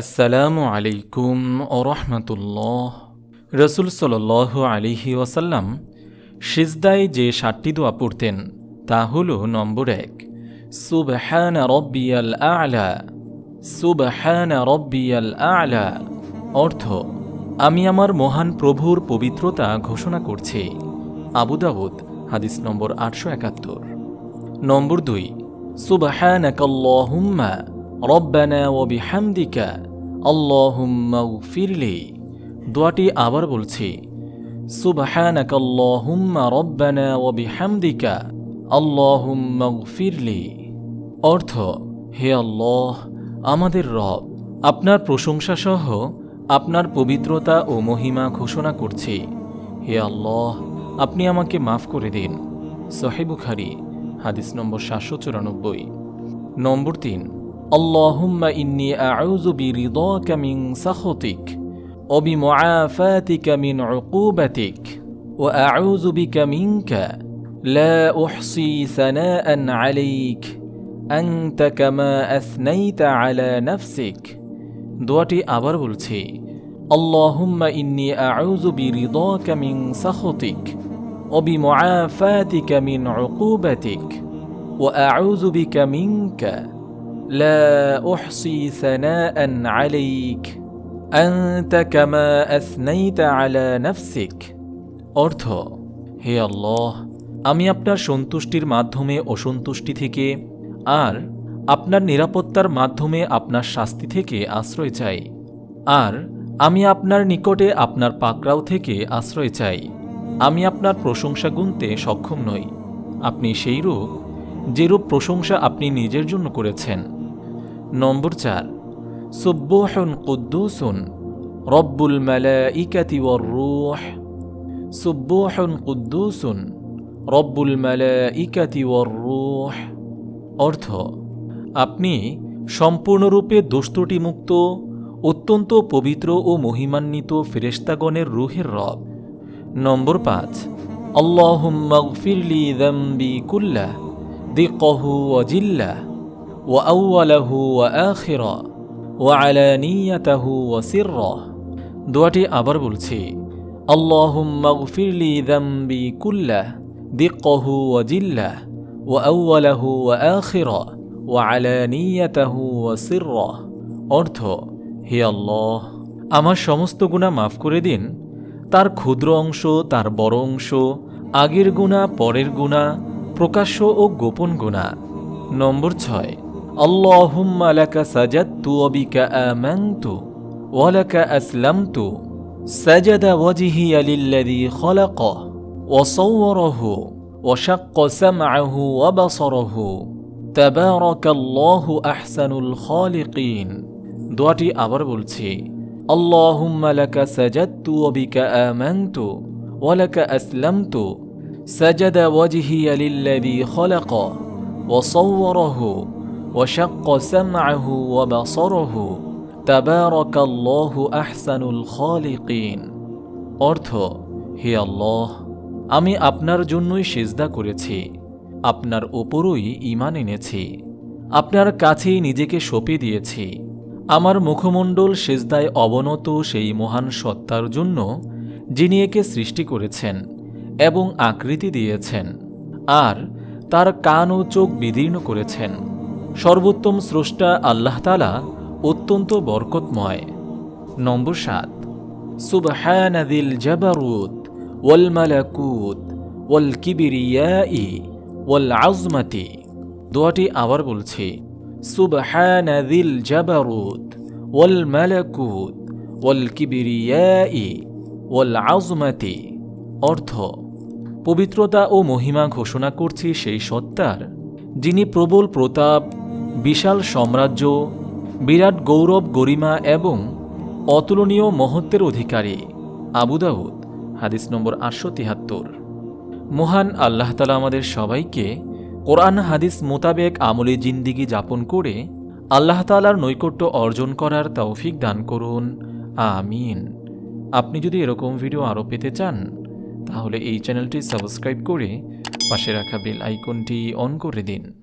আসসালামু আলাইকুম ও ওরহমতুল্লাহ রসুল সাল আলিহি ওয়াসাল্লাম সিজদায় যে ষাটটি দোয়া পড়তেন, তা হল নম্বর এক, সুবহান রব্বিয়াল আলা, সুবহান রব্বিয়াল আলা। অর্থ, আমি আমার মহান প্রভুর পবিত্রতা ঘোষণা করছি। আবু দাউদ, হাদিস নম্বর আটশো একাত্তর। নম্বর দুই, সুবহানাকাল্লাহুম্মা। রব্বানা ও বিহামদিকা আল্লাহুম্মা ফিরলি দোয়াটি আবার বলছি, সুবহানাকাল্লাহুম্মা রব্বানা ও বিহামদিকা আল্লাহুম্মা ফিরলি অর্থ, হে আল্লাহ, আমাদের রব, আপনার প্রশংসা সহ আপনার পবিত্রতা ও মহিমা ঘোষণা করছি। হে আল্লাহ, আপনি আমাকে মাফ করে দিন। সহেবুখারি হাদিস নম্বর সাতশো চুরানব্বই। নম্বর তিন আল্লাহুম্মা ইন্নি আউযু বিরিদাকা মিন সাখতিক وبمعافاتك من عقوبتك واعوذ بك منك لا احصي ثناء عليك انت كما اثنيت على نفسك দোয়াটি আবার বলছি আল্লাহুম্মা ইন্নি আউযু বিরিদাকা মিন সাখতিক وبمعافاتك من عقوبتك واعوذ بك منك لا احصي ثناء عليك انت كما اثنيت على نفسك অর্থ হে আল্লাহ আমি আপনার সন্তুষ্টির মাধ্যমে অসন্তুষ্টি থেকে আর আপনার নিরাপত্তার মাধ্যমে আপনার শাস্তি থেকে আশ্রয় চাই আর আমি আপনার নিকটে আপনার পাকড়াও থেকে আশ্রয় চাই আমি আপনার প্রশংসা গুনতে সক্ষম নই আপনি সেই রূপ যেরূপ প্রশংসা আপনি নিজের জন্য করেছেন নম্বর চার সুব্বুহুন কুদ্দুসুন, রব্বুল মালাইকাতি ওয়ার রূহ সুব্বুহুন কুদ্দুসুন, রব্বুল মালাইকাতি ওয়ার রূহ। অর্থ, আপনি সম্পূর্ণরূপে দোষত্রুটিমুক্ত অত্যন্ত পবিত্র ও মহিমান্বিত ফেরেস্তাগণের রুহের রব। নম্বর পাঁচ আল্লাহুম্মাগফিরলি যামবি কুল্লা দিকহু ওয়া জিল্লা ওয়া আউয়ালাহু ওয়া আখিরা ওয়া আলানিয়াতাহু ওয়া সিররা দোয়াটি আবার বলছি আল্লাহুম্মাগফিরলি যামবি কুল্লা দিকহু ওয়া জিল্লা ওয়া আউয়ালাহু ওয়া আখিরা ওয়া আলানিয়াতাহু ওয়া সিররা। অর্থ, হে আল্লাহ, আমার সমস্ত গুনাহ মাফ করে দিন। তার ক্ষুদ্র অংশ, তার বড় অংশ, আগের গুণা পরের গুণা প্রকাশ্য ও গোপন গুণা নম্বর ছয় আল্লাহুম্মা লাকা সাজাদতু ওয়া বিকা আমানতু ওয়া লাকা আসলামতু সাজাদা ওয়াজহিয়া লিল্লাযী খলাকা ওয়া সাওয়ারাহু ওয়া শাক্কা সামআহু ওয়া বাসারাহু তাবারাকাল্লাহু আহসানুল খালিকিন দোয়াটি আবার বলছি اللهم لك سجدت وبك آمنت ولك أسلمت سجد وجهي للذي خلق وصوره وشق سمعه وبصره تبارك الله أحسن الخالقين অর্থ হে আল্লাহ আমি আপনার জন্যই সেজদা করেছি আপনার ওপরই ইমান এনেছি আপনার কাছেই নিজেকে সঁপে দিয়েছি আমার মুখমণ্ডল সেজদায় অবনত সেই মহান সত্তার জন্য যিনি একে সৃষ্টি করেছেন এবং আকৃতি দিয়েছেন আর তার কান ও চোখ বিদীর্ণ করেছেন সর্বোত্তম স্রষ্টা আল্লাহ তালা অত্যন্ত বরকতময়। নম্বর সাত, সুবহানাদিল জাবারুত ওয়াল মালাকুত ওয়াল কিবিরিয়াই ওয়াল আজমাতি দোয়াটি আবার বলছি, সুবহানাদিল জাবারুত ওয়াল মালাকুত ওয়াল কিবিরিয়াই ওয়াল আজমাতি অর্থ, পবিত্রতা ও মহিমা ঘোষণা করছি সেই সত্তার, যিনি প্রবল প্রতাপ বিশাল সাম্রাজ্য, বিরাট গৌরব গরিমা এবং অতুলনীয় মহত্বের অধিকারী আবুদাউদ হাদিস নম্বর আটশো তিহাত্তর। মহান আল্লাহ তালা আমাদের সবাইকে কোরআন হাদিস মোতাবেক আমলে জিন্দিগি যাপন করে আল্লাহ তালার নৈকট্য অর্জন করার তৌফিক দান করুন। আমিন। আপনি যদি এরকম ভিডিও আরও পেতে চান, তাহলে এই চ্যানেলটি সাবস্ক্রাইব করে পাশে রাখা বেল আইকনটি অন করে দিন।